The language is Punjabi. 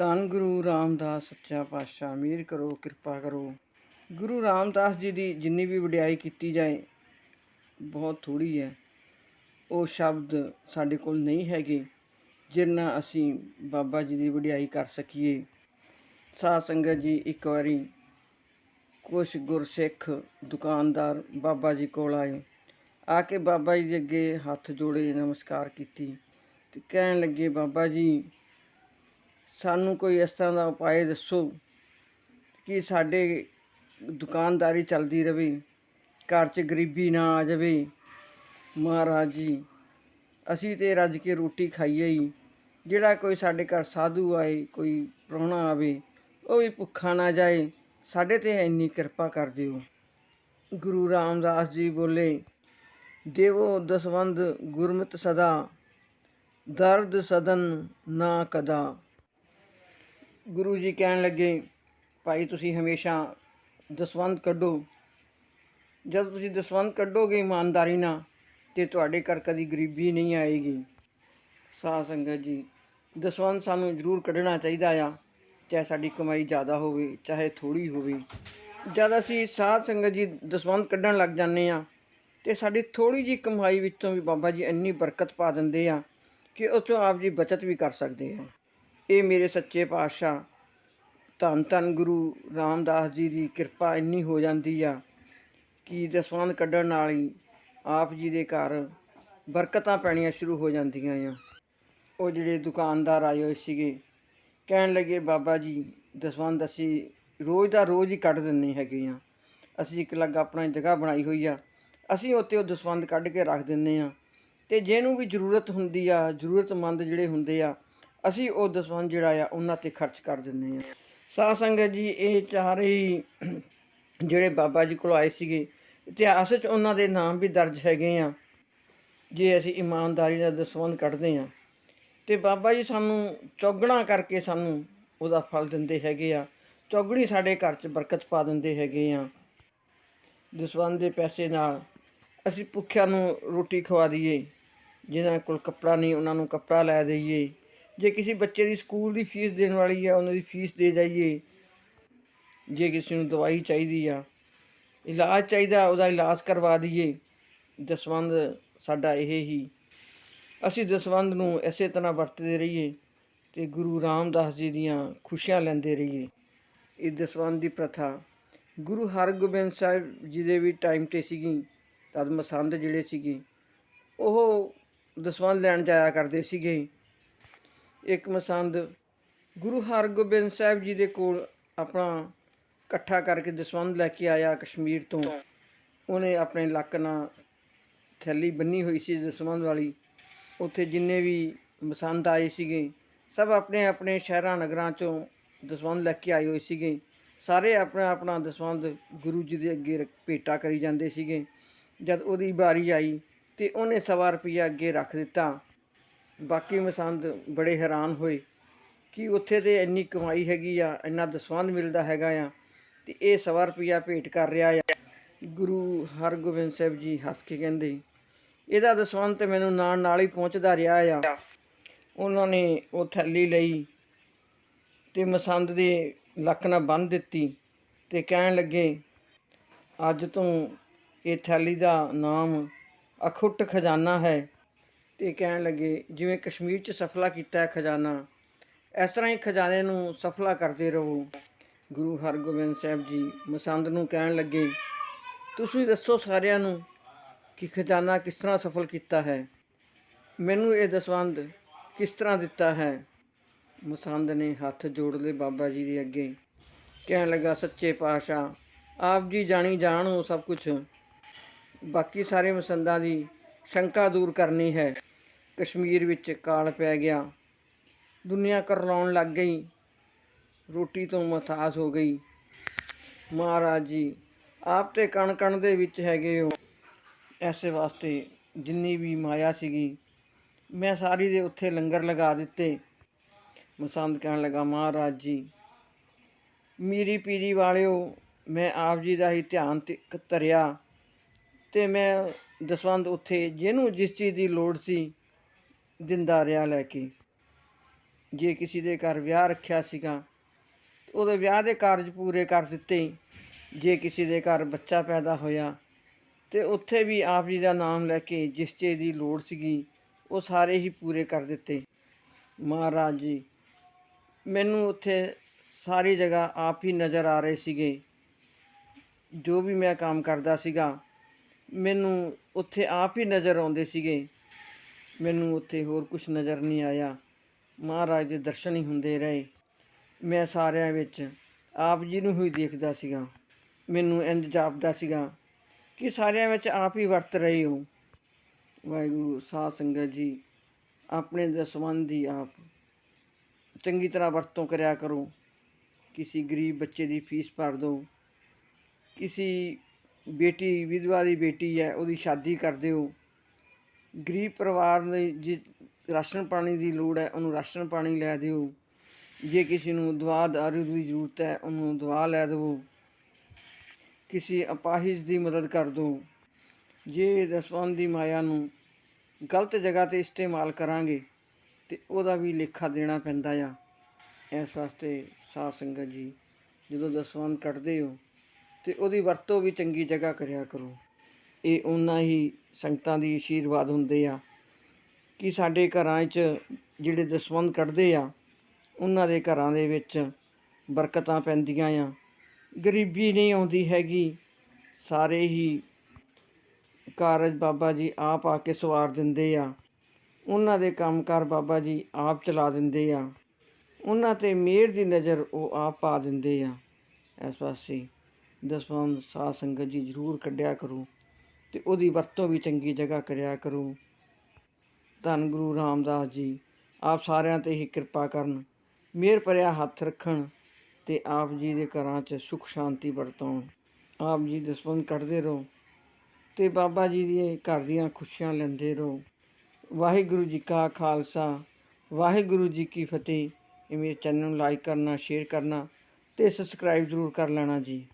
ਧੰਨ ਗੁਰੂ ਰਾਮਦਾਸ, ਸੱਚਾ ਪਾਤਸ਼ਾਹ ਮਿਹਰ ਕਰੋ, ਕਿਰਪਾ ਕਰੋ। ਗੁਰੂ ਰਾਮਦਾਸ ਜੀ ਦੀ ਜਿੰਨੀ ਵੀ ਵਡਿਆਈ ਕੀਤੀ ਜਾਏ, ਬਹੁਤ ਥੋੜੀ ਹੈ। ਉਹ ਸ਼ਬਦ ਸਾਡੇ ਕੋਲ ਨਹੀਂ ਹੈਗੇ, ਜਿੰਨਾ ਅਸੀਂ ਬਾਬਾ ਜੀ ਦੀ ਵਡਿਆਈ ਕਰ ਸਕੀਏ। ਸਾਧ ਸੰਗਤ ਜੀ, ਇੱਕ ਵਾਰੀ ਕੁਛ ਗੁਰਸਿੱਖ ਦੁਕਾਨਦਾਰ ਬਾਬਾ ਜੀ ਕੋਲ ਆਏ। ਆ ਕੇ ਬਾਬਾ ਜੀ ਦੇ ਅੱਗੇ ਹੱਥ ਜੋੜੇ, ਨਮਸਕਾਰ ਕੀਤੀ ਤੇ ਕਹਿਣ ਲੱਗੇ, ਬਾਬਾ ਜੀ ਸਾਨੂੰ ਕੋਈ ਇਸ ਤਰ੍ਹਾਂ ਦਾ ਉਪਾਅ ਦੱਸੋ ਕਿ ਸਾਡੇ ਦੁਕਾਨਦਾਰੀ ਚੱਲਦੀ ਰਵੇ, ਘਰ 'ਚ ਗਰੀਬੀ ਨਾ ਆ ਜਾਵੇ। ਮਹਾਰਾਜ ਜੀ, ਅਸੀਂ ਤੇ ਰੱਜ ਕੇ ਰੋਟੀ ਖਾਈਏ ਹੀ। ਜਿਹੜਾ ਕੋਈ ਸਾਡੇ ਘਰ ਸਾਧੂ ਆਏ, ਕੋਈ ਪ੍ਰਾਹੁਣਾ ਆਵੇ, ਉਹ ਵੀ ਭੁੱਖਾ ਨਾ ਜਾਏ, ਸਾਡੇ ਤੇ ਇੰਨੀ ਕਿਰਪਾ ਕਰ ਦਿਓ। ਗੁਰੂ ਰਾਮਦਾਸ ਜੀ ਬੋਲੇ, ਦੇਵੋ ਦਸਵੰਦ ਗੁਰਮਤਿ ਸਦਾ, ਦਰਦ ਸਦਨ ਨਾ ਕਦਾ। ਗੁਰੂ ਜੀ ਕਹਿਣ ਲੱਗੇ, ਭਾਈ, ਤੁਸੀਂ ਹਮੇਸ਼ਾ ਦਸਵੰਦ ਕੱਢੋ। ਜਦ ਤੁਸੀਂ ਦਸਵੰਦ ਕੱਢੋਗੇ ਇਮਾਨਦਾਰੀ ਨਾਲ, ਤੇ ਤੁਹਾਡੇ ਘਰ ਕਦੀ ਗਰੀਬੀ ਨਹੀਂ ਆਏਗੀ। ਸਾਧ ਸੰਗਤ ਜੀ ਦਸਵੰਦ ਸਾਨੂੰ ਜ਼ਰੂਰ ਕੱਢਣਾ ਚਾਹੀਦਾ ਆ, ਚਾਹੇ ਸਾਡੀ ਕਮਾਈ ਜ਼ਿਆਦਾ ਹੋਵੇ, ਚਾਹੇ ਥੋੜੀ ਹੋਵੇ। ਜਦ ਅਸੀਂ ਸਾਧ ਸੰਗਤ ਜੀ ਦਸਵੰਦ ਕੱਢਣ ਲੱਗ ਜਾਂਦੇ ਆ ਤੇ ਸਾਡੀ ਥੋੜੀ ਜੀ ਕਮਾਈ ਵਿੱਚੋਂ ਵੀ ਬਾਬਾ ਜੀ ਇੰਨੀ ਬਰਕਤ ਪਾ ਦਿੰਦੇ ਆ, ਕਿ ਉਹ ਆਪ ਜੀ ਬਚਤ ਵੀ ਕਰ ਸਕਦੇ ਆ। ਇਹ ਮੇਰੇ ਸੱਚੇ ਪਾਤਸ਼ਾਹ, ਧੰਨ ਧੰਨ ਗੁਰੂ ਰਾਮਦਾਸ ਜੀ ਦੀ ਕਿਰਪਾ ਇੰਨੀ ਹੋ ਜਾਂਦੀ ਆ ਕਿ ਦਸਵੰਦ ਕੱਢਣ ਨਾਲ ਹੀ ਆਪ ਜੀ ਦੇ ਘਰ ਬਰਕਤਾਂ ਪੈਣੀਆਂ ਸ਼ੁਰੂ ਹੋ ਜਾਂਦੀਆਂ ਆ। ਉਹ ਜਿਹੜੇ ਦੁਕਾਨਦਾਰ ਆਏ ਹੋਏ ਸੀਗੇ, ਕਹਿਣ ਲੱਗੇ, ਬਾਬਾ ਜੀ ਦਸਵੰਦ ਅਸੀਂ ਰੋਜ਼ ਦਾ ਰੋਜ਼ ਹੀ ਕੱਢ ਦਿੰਦੇ ਹੈਗੇ ਆ। ਅਸੀਂ ਇੱਕ ਲੱਗ ਆਪਣਾ ਜਗ੍ਹਾ ਬਣਾਈ ਹੋਈ ਆ। ਅਸੀਂ ਉੱਤੇ ਉਹ ਦਸਵੰਦ ਕੱਢ ਕੇ ਰੱਖ ਦਿੰਦੇ ਆ। ਤੇ ਜਿਹਨੂੰ ਵੀ ਜ਼ਰੂਰਤ ਹੁੰਦੀ ਆ, ਜ਼ਰੂਰਤਮੰਦ ਜਿਹੜੇ ਹੁੰਦੇ ਆ ਅਸੀਂ ਉਹ ਦਸਵੰਦ ਜਿਹੜਾ ਆ, ਉਹਨਾਂ ਤੇ ਖਰਚ ਕਰ ਦਿੰਦੇ ਆ। ਸਾਧ ਸੰਗਤ ਜੀ, ਇਹ ਚਾਰੇ ਹੀ ਜਿਹੜੇ ਬਾਬਾ ਜੀ ਕੋਲ ਆਏ ਸੀਗੇ, ਇਤਿਹਾਸ ਵਿੱਚ ਉਹਨਾਂ ਦੇ ਨਾਮ ਵੀ ਦਰਜ ਹੈਗੇ ਆ। ਜੇ ਅਸੀਂ ਇਮਾਨਦਾਰੀ ਦਾ ਦਸਵੰਦ ਕੱਢਦੇ ਆ, ਤੇ ਬਾਬਾ ਜੀ ਸਾਨੂੰ ਚੌਗਣਾ ਕਰਕੇ ਸਾਨੂੰ ਉਹਦਾ ਫਲ ਦਿੰਦੇ ਹੈਗੇ ਆ। ਚੌਗਣੀ ਸਾਡੇ ਘਰ 'ਚ ਬਰਕਤ ਪਾ ਦਿੰਦੇ ਹੈਗੇ ਆ। ਦਸਵੰਦ ਦੇ ਪੈਸੇ ਨਾਲ ਅਸੀਂ ਭੁੱਖਿਆਂ ਨੂੰ ਰੋਟੀ ਖਵਾ ਦਈਏ, ਜਿਨ੍ਹਾਂ ਕੋਲ ਕੱਪੜਾ ਨਹੀਂ, ਉਹਨਾਂ ਨੂੰ ਕੱਪੜਾ ਲੈ ਦਈਏ। ਜੇ ਕਿਸੇ ਬੱਚੇ ਦੀ ਸਕੂਲ ਦੀ ਫੀਸ ਦੇਣ ਵਾਲੀ ਆ, ਉਹਨਾਂ ਦੀ ਫੀਸ ਦੇ ਜਾਈਏ। ਜੇ ਕਿਸੇ ਨੂੰ ਦਵਾਈ ਚਾਹੀਦੀ ਆ, ਇਲਾਜ ਚਾਹੀਦਾ, ਉਹਦਾ ਇਲਾਜ ਕਰਵਾ ਦਈਏ। ਦਸਵੰਦ ਸਾਡਾ ਇਹ ਹੀ। ਅਸੀਂ ਦਸਵੰਦ ਨੂੰ ਇਸੇ ਤਰ੍ਹਾਂ ਵਰਤਦੇ ਰਹੀਏ ਤੇ ਗੁਰੂ ਰਾਮਦਾਸ ਜੀ ਦੀਆਂ ਖੁਸ਼ੀਆਂ ਲੈਂਦੇ ਰਹੀਏ। ਇਹ ਦਸਵੰਦ ਦੀ ਪ੍ਰਥਾ। ਗੁਰੂ ਹਰਗੋਬਿੰਦ ਸਾਹਿਬ ਜੀ ਦੇ ਵੀ ਟਾਈਮ ਤੇ ਸੀਗੀ, ਤਦ ਮਸੰਦ ਜਿਹੜੇ ਸੀਗੇ, ਉਹ ਦਸਵੰਦ ਲੈਣ ਜਾਇਆ ਕਰਦੇ ਸੀਗੇ। ਇੱਕ ਮਸੰਦ ਗੁਰੂ ਹਰਗੋਬਿੰਦ ਸਾਹਿਬ ਜੀ ਦੇ ਕੋਲ ਆਪਣਾ ਇਕੱਠਾ ਕਰਕੇ ਦਸਵੰਦ ਲੈ ਕੇ ਆਇਆ ਕਸ਼ਮੀਰ ਤੋਂ। ਉਹਨੇ ਆਪਣੇ ਲੱਕ ਨਾਲ ਥੈਲੀ ਬੰਨੀ ਹੋਈ ਸੀ ਦਸਵੰਦ ਵਾਲੀ। ਉੱਥੇ ਜਿੰਨੇ ਵੀ ਮਸੰਦ ਆਏ ਸੀਗੇ ਸਭ ਆਪਣੇ ਆਪਣੇ ਸ਼ਹਿਰਾਂ ਨਗਰਾਂ ਚੋਂ ਦਸਵੰਦ ਲੈ ਕੇ ਆਏ ਹੋਏ ਸੀਗੇ। ਸਾਰੇ ਆਪਣਾ ਆਪਣਾ ਦਸਵੰਦ ਗੁਰੂ ਜੀ ਦੇ ਅੱਗੇ ਭੇਟਾ ਕਰੀ ਜਾਂਦੇ ਸੀਗੇ। ਜਦ ਉਹਦੀ ਵਾਰੀ ਆਈ ਤੇ ਉਹਨੇ ਸਵਾ ਰੁਪਈਆ ਅੱਗੇ ਰੱਖ ਦਿੱਤਾ। ਬਾਕੀ ਮਸੰਦ ਬੜੇ ਹੈਰਾਨ ਹੋਏ ਕਿ ਉੱਥੇ ਤੇ ਇੰਨੀ ਕਮਾਈ ਹੈਗੀ ਆ, ਇੰਨਾ ਦਸਵੰਦ ਮਿਲਦਾ ਹੈਗਾ ਆ ਤੇ ਇਹ ਸਵਾ ਰੁਪਈਆ ਭੇਟ ਕਰ ਰਿਹਾ ਆ। ਗੁਰੂ ਹਰਗੋਬਿੰਦ ਸਾਹਿਬ ਜੀ ਹੱਸ ਕੇ ਕਹਿੰਦੇ, ਇਹਦਾ ਦਸਵੰਦ ਤੇ ਮੈਨੂੰ ਨਾਲ ਨਾਲ ਹੀ ਪਹੁੰਚਦਾ ਰਿਹਾ ਆ। ਉਹਨਾਂ ਨੇ ਉਹ ਥੈਲੀ ਲਈ ਤੇ ਮਸੰਦ ਦੇ ਲੱਕ ਨਾਲ ਬੰਨ੍ਹ ਦਿੱਤੀ ਤੇ ਕਹਿਣ ਲੱਗੇ, ਅੱਜ ਤੋਂ ਇਹ ਥੈਲੀ ਦਾ ਨਾਮ ਅਖੁੱਟ ਖਜ਼ਾਨਾ ਹੈ। ਤੇ ਕਹਿਣ ਲੱਗੇ, ਜਿਵੇਂ ਕਸ਼ਮੀਰ 'ਚ ਸਫਲਾ ਕੀਤਾ ਹੈ ਖਜ਼ਾਨਾ, ਇਸ ਤਰ੍ਹਾਂ ਹੀ ਖਜ਼ਾਨੇ ਨੂੰ ਸਫਲਾ ਕਰਦੇ ਰਹੋ। ਗੁਰੂ ਹਰਗੋਬਿੰਦ ਸਾਹਿਬ ਜੀ ਮਸੰਦ ਨੂੰ ਕਹਿਣ ਲੱਗੇ, ਤੁਸੀਂ ਦੱਸੋ ਸਾਰਿਆਂ ਨੂੰ ਕਿ ਖਜ਼ਾਨਾ ਕਿਸ ਤਰ੍ਹਾਂ ਸਫਲ ਕੀਤਾ ਹੈ? ਮੈਨੂੰ ਇਹ ਦਸਵੰਦ ਕਿਸ ਤਰ੍ਹਾਂ ਦਿੱਤਾ ਹੈ? ਮਸੰਦ ਨੇ ਹੱਥ ਜੋੜ ਲਏ ਬਾਬਾ ਜੀ ਦੇ ਅੱਗੇ, ਕਹਿਣ ਲੱਗਾ, ਸੱਚੇ ਪਾਤਸ਼ਾਹ, ਆਪ ਜੀ ਜਾਣੀ ਜਾਣੋ ਸਭ ਕੁਝ ਬਾਕੀ ਸਾਰੇ ਮਸੰਦਾਂ ਦੀ ਸ਼ੰਕਾ ਦੂਰ ਕਰਨੀ ਹੈ। ਕਸ਼ਮੀਰ ਵਿੱਚ ਕਾਲ ਪੈ ਗਿਆ। ਦੁਨੀਆ ਕਰਲਾਉਣ ਲੱਗ ਗਈ। ਰੋਟੀ ਤੋਂ ਮਥਾਸ ਹੋ ਗਈ। ਮਹਾਰਾਜ ਜੀ, ਆਪ ਤੇ ਕਣ ਕਣ ਦੇ ਵਿੱਚ ਹੈਗੇ ਹੋ। ਐਸੇ ਵਾਸਤੇ ਜਿੰਨੀ ਵੀ ਮਾਇਆ ਸੀਗੀ, ਮੈਂ ਸਾਰੀ ਦੇ ਉੱਥੇ ਲੰਗਰ ਲਗਾ ਦਿੱਤੇ। ਮਸੰਦ ਕਹਿਣ ਲੱਗਾ, ਮਹਾਰਾਜ ਜੀ, ਮੀਰੀ ਪੀਰੀ ਵਾਲਿਓ, ਮੈਂ ਆਪ ਜੀ ਦਾ ਹੀ ਧਿਆਨ ਤੇ ਕ- ਧਰਿਆ ਤੇ ਮੈਂ ਦਸਵੰਦ ਉੱਥੇ ਜਿਹਨੂੰ ਜਿਸ ਚੀਜ਼ ਦੀ ਲੋੜ ਸੀ ਦਿੰਦਾ ਰਿਹਾ ਲੈ ਕੇ। ਜੇ ਕਿਸੇ ਦੇ ਘਰ ਵਿਆਹ ਰੱਖਿਆ ਸੀਗਾ ਉਹਦੇ ਵਿਆਹ ਦੇ ਕਾਰਜ ਪੂਰੇ ਕਰ ਦਿੱਤੇ। ਜੇ ਕਿਸੇ ਦੇ ਘਰ ਬੱਚਾ ਪੈਦਾ ਹੋਇਆ, ਤੇ ਉੱਥੇ ਵੀ ਆਪ ਜੀ ਦਾ ਨਾਮ ਲੈ ਕੇ ਜਿਸ ਚੀਜ਼ ਦੀ ਲੋੜ ਸੀਗੀ, ਉਹ ਸਾਰੇ ਹੀ ਪੂਰੇ ਕਰ ਦਿੱਤੇ। ਮਹਾਰਾਜ ਜੀ, ਮੈਨੂੰ ਉੱਥੇ ਸਾਰੀ ਜਗ੍ਹਾ ਆਪ ਹੀ ਨਜ਼ਰ ਆ ਰਹੇ ਸੀਗੇ। ਜੋ ਵੀ ਮੈਂ ਕੰਮ ਕਰਦਾ ਸੀਗਾ, ਮੈਨੂੰ ਉੱਥੇ ਆਪ ਹੀ ਨਜ਼ਰ ਆਉਂਦੇ ਸੀਗੇ। ਮੈਨੂੰ ਉੱਥੇ ਹੋਰ ਕੁਝ ਨਜ਼ਰ ਨਹੀਂ ਆਇਆ। ਮਹਾਰਾਜ ਦੇ ਦਰਸ਼ਨ ਹੀ ਹੁੰਦੇ ਰਹੇ। ਮੈਂ ਸਾਰਿਆਂ ਵਿੱਚ ਆਪ ਜੀ ਨੂੰ ਹੀ ਦੇਖਦਾ ਸੀਗਾ। ਮੈਨੂੰ ਇੰਜ ਜਾਪਦਾ ਸੀਗਾ ਕਿ ਸਾਰਿਆਂ ਵਿੱਚ ਆਪ ਹੀ ਵਰਤ ਰਹੇ ਹੋ। ਵਾਹਿਗੁਰੂ, ਸਾਧ ਸੰਗਤ ਜੀ, ਆਪਣੇ ਦਸਵੰਧ ਦੀ ਆਪ ਚੰਗੀ ਤਰ੍ਹਾਂ ਵਰਤੋਂ ਕਰਿਆ ਕਰੋ। ਕਿਸੇ ਗਰੀਬ ਬੱਚੇ ਦੀ ਫੀਸ ਭਰ ਦਿਓ। ਕਿਸੇ ਬੇਟੀ, ਵਿਧਵਾ ਦੀ ਬੇਟੀ ਹੈ, ਉਹਦੀ ਸ਼ਾਦੀ ਕਰ ਦਿਓ। ਗਰੀਬ ਪਰਿਵਾਰ ਲਈ ਜੇ ਰਾਸ਼ਨ ਪਾਣੀ ਦੀ ਲੋੜ ਹੈ, ਉਹਨੂੰ ਰਾਸ਼ਨ ਪਾਣੀ ਲੈ ਦਿਓ। ਜੇ ਕਿਸੇ ਨੂੰ ਦਵਾ ਦਾਰੂ ਦੀ ਜ਼ਰੂਰਤ ਹੈ, ਉਹਨੂੰ ਦਵਾ ਲੈ ਦਿਓ। ਕਿਸੇ ਅਪਾਹਿਜ ਦੀ ਮਦਦ ਕਰ ਦਿਓ। ਜੇ ਦਸਵੰਧ ਦੀ ਮਾਇਆ ਨੂੰ ਗਲਤ ਜਗ੍ਹਾ ਤੇ ਇਸਤੇਮਾਲ ਕਰਾਂਗੇ, ਤੇ ਉਹਦਾ ਵੀ ਲੇਖਾ ਦੇਣਾ ਪੈਂਦਾ ਆ। ਇਸ ਵਾਸਤੇ ਸਾਧ ਸੰਗਤ ਜੀ, ਜਦੋਂ ਦਸਵੰਧ ਕੱਢਦੇ ਹੋ, ਤੇ ਉਹਦੀ ਵਰਤੋਂ ਵੀ ਚੰਗੀ ਜਗ੍ਹਾ ਕਰਿਆ ਕਰੋ। ਇਹ ਉਹਨਾਂ ਹੀ ਸੰਗਤਾਂ ਦੀ ਆਸ਼ੀਰਵਾਦ ਹੁੰਦੇ ਆ ਕਿ ਸਾਡੇ ਘਰਾਂ 'ਚ ਜਿਹੜੇ ਦਸਵੰਧ ਕੱਢਦੇ ਆ, ਉਹਨਾਂ ਦੇ ਘਰਾਂ ਦੇ ਵਿੱਚ ਬਰਕਤਾਂ ਪੈਂਦੀਆਂ ਆ। ਗਰੀਬੀ ਨਹੀਂ ਆਉਂਦੀ ਹੈਗੀ, ਸਾਰੇ ਹੀ ਕਾਰਜ ਬਾਬਾ ਜੀ ਆਪ ਆ ਕੇ ਸਵਾਰ ਦਿੰਦੇ ਆ। ਉਹਨਾਂ ਦੇ ਕੰਮਕਾਰ ਬਾਬਾ ਜੀ ਆਪ ਚਲਾ ਦਿੰਦੇ ਆ। ਉਹਨਾਂ ਤੇ ਮਿਹਰ ਦੀ ਨਜ਼ਰ ਉਹ ਆਪ ਪਾ ਦਿੰਦੇ ਆ। ਇਸ ਪਾਸੇ ਦਸਵੰਧ ਸਾਧ ਸੰਗਤ ਜੀ ਜ਼ਰੂਰ ਕੱਢਿਆ ਕਰੋ। ਤੇ ਉਹਦੀ ਵਰਤੋਂ ਵੀ ਚੰਗੀ ਜਗ੍ਹਾ ਕਰਿਆ ਕਰੋ। ਧੰਨ ਗੁਰੂ ਰਾਮਦਾਸ ਜੀ, ਆਪ ਸਾਰਿਆਂ ਤੇ ਹੀ ਕਿਰਪਾ ਕਰਨ। ਮਿਹਰ ਭਰਿਆ ਹੱਥ ਰੱਖਣ ਤੇ ਆਪ ਜੀ ਦੇ ਘਰਾਂ 'ਚ ਸੁਖ ਸ਼ਾਂਤੀ ਵਰਤੋਂ ਆਪ ਜੀ ਦਸਵੰਧ ਕੱਢਦੇ ਰਹੋ ਤੇ ਬਾਬਾ ਜੀ ਦੇ ਘਰ ਦੀਆਂ ਖੁਸ਼ੀਆਂ ਲੈਂਦੇ ਰਹੋ। ਵਾਹਿਗੁਰੂ ਜੀ ਕਾ ਖਾਲਸਾ, ਵਾਹਿਗੁਰੂ ਜੀ ਕੀ ਫਤਿਹ। ਇਹ ਮੇਰੇ ਚੈਨਲ ਨੂੰ ਲਾਈਕ ਕਰਨਾ, ਸ਼ੇਅਰ ਕਰਨਾ ਤੇ ਸਬਸਕ੍ਰਾਈਬ ਜ਼ਰੂਰ ਕਰ ਲੈਣਾ ਜੀ।